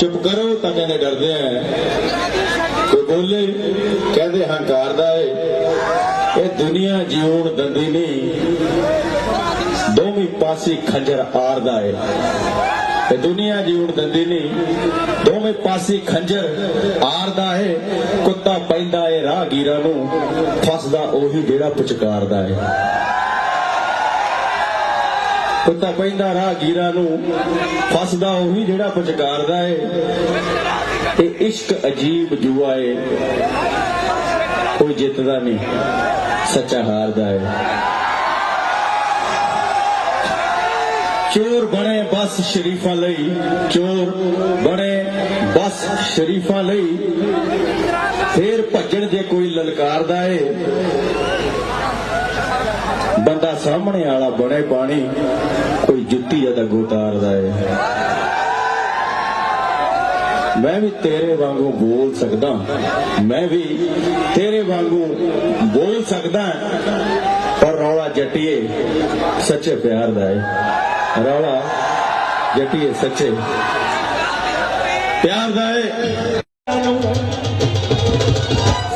ਚੁੱਪ ਕਰੋ, ਤਾਂ ਕਹਿੰਦੇ ਡਰਦੇ ਆ। ਕੋਈ ਬੋਲੇ, ਕਹਿੰਦੇ ਹੰਕਾਰ ਦਾ ਏ। ਇਹ ਦੁਨੀਆ ਜਿਉਣ ਦੰਦੀ ਨਹੀਂ। ਦੋਵੇਂ ਪਾਸੇ ਖੰਜਰ ਆਰਦਾ ਏ। ਇਹ ਦੁਨੀਆ ਜਿਉਣ ਦੰਦੀ ਨਹੀਂ। ਦੋਵੇਂ ਪਾਸੇ ਖੰਜਰ ਆਰਦਾ ਏ। ਕੁੱਤਾ ਪੈਂਦਾ ਏ ਰਾਹਗੀਰਾਂ ਨੂੰ। ਫਸਦਾ ਉਹੀ ਜਿਹੜਾ ਪੁਚਕਾਰਦਾ ਏ ਕੁੱਤਾ ਪੈਂਦਾ ਰਾਹਗੀਰਾ ਨੂੰ, ਫਸਦਾ ਉਹੀ ਜਿਹੜਾ ਪੁਚਕਾਰਦਾ ਏ। ਇਹ ਇਸ਼ਕ ਅਜੀਬ ਜੂਆ ਏ। ਕੋਈ ਜਿੱਤਦਾ ਨਹੀਂ, ਸੱਚਾ ਹਾਰਦਾ ਏ। ਚੋਰ ਬਣੇ ਬਸ ਸ਼ਰੀਫਾਂ ਲਈ, ਚੋਰ ਬਣੇ ਬਸ ਸ਼ਰੀਫਾਂ ਲਈ। ਫੇਰ ਭੱਜਣ ਜੇ ਕੋਈ ਲਲਕਾਰਦਾ ਏ। ਬੰਦਾ ਸਾਹਮਣੇ ਵਾਲਾ ਬਣੇ ਪਾਣੀ, ਕੋਈ ਜੁੱਤੀ ਅਦਾ ਗੋਤਾਰਦਾ ਏ। ਮੈਂ ਵੀ ਤੇਰੇ ਵਾਂਗੂ ਬੋਲ ਸਕਦਾ, ਮੈਂ ਵੀ ਤੇਰੇ ਵਾਂਗੂ ਬੋਲ ਸਕਦਾ, ਪਰ ਰੌਲਾ ਜੱਟੀਏ ਸੱਚੇ ਪਿਆਰ ਦਾ ਏ। ਰੌਲਾ ਜੱਟੀਏ ਸੱਚੇ ਪਿਆਰ ਦਾ ਏ।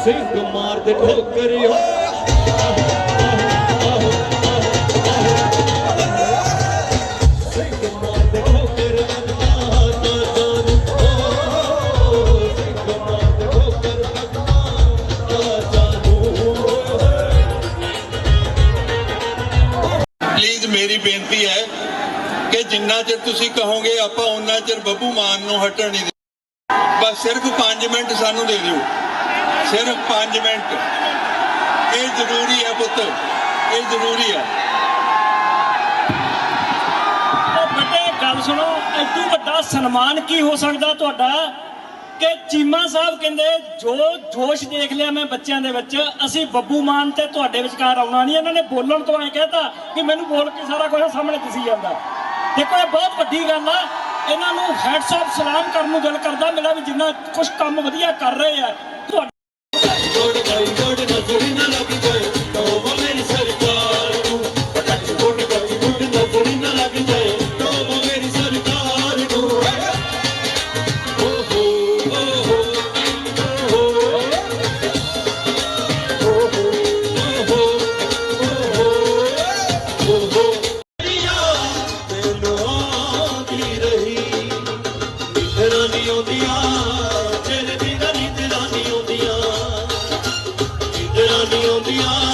ਸਿੰਘ ਮਾਰ ਦੇ ਠੋਕਰਿਓ ਮੇਰੀ ਬੇਨਤੀ ਹੈ ਕਿ ਜਿੰਨਾ ਚਿਰ ਤੁਸੀਂ ਕਹੋਗੇ, ਆਪਾਂ ਉਹਨਾਂ ਚਿਰ ਬੱਬੂ ਮਾਨ ਨੂੰ ਹਟਣ ਨਹੀਂ ਬਸ ਸਿਰਫ 5 ਮਿੰਟ ਸਾਨੂੰ ਦੇ ਦਿਓ। ਸਿਰਫ 5 ਮਿੰਟ। ਇਹ ਜ਼ਰੂਰੀ ਹੈ ਪੁੱਤ। ਇਹ ਜ਼ਰੂਰੀ ਹੈ। ਉਹ ਵੱਡੇ ਗੱਲ ਸੁਣੋ, ਐਡੂ ਵੱਡਾ ਸਨਮਾਨ ਕੀ ਹੋ ਸਕਦਾ ਤੁਹਾਡਾ? ਕਿ ਚੀਮਾ ਸਾਹਿਬ ਕਹਿੰਦੇ, ਜੋ ਜੋਸ਼ ਦੇਖ ਲਿਆ ਮੈਂ ਬੱਚਿਆਂ ਦੇ ਵਿੱਚ, ਅਸੀਂ ਬੱਬੂ ਮਾਨ ਤੇ ਤੁਹਾਡੇ ਵਿਚਕਾਰ ਆਉਣਾ ਨਹੀਂ। ਇਹਨਾਂ ਨੇ ਬੋਲਣ ਤੋਂ ਐ ਕਹਿਤਾ ਕਿ ਮੈਨੂੰ ਬੋਲ ਕੇ ਸਾਰਾ ਕੁਝ ਸਾਹਮਣੇ ਦਿਸੀ ਜਾਂਦਾ। ਦੇਖੋ, ਇਹ ਬਹੁਤ ਵੱਡੀ ਗੱਲ ਆ। ਇਹਨਾਂ ਨੂੰ ਹੈਡਸ ਆਫ ਸਲਾਮ ਕਰਨ ਨੂੰ ਦਿਲ ਕਰਦਾ ਮੇਰਾ ਵੀ ਜਿੰਨਾ ਕੁਝ ਕੰਮ ਵਧੀਆ ਕਰ ਰਹੇ ਆ। ਤੁਹਾਡੇ ਨਿਧਰਾਂ ਨਹੀਂ ਆਉਂਦੀਆਂ ਤੇਰੇ ਬਿਨਾਂ ਨਿਧਰਾਂ ਆਉਂਦੀਆਂ ਨਿਧਰਾਂ ਨਹੀਂ ਆਉਂਦੀਆਂ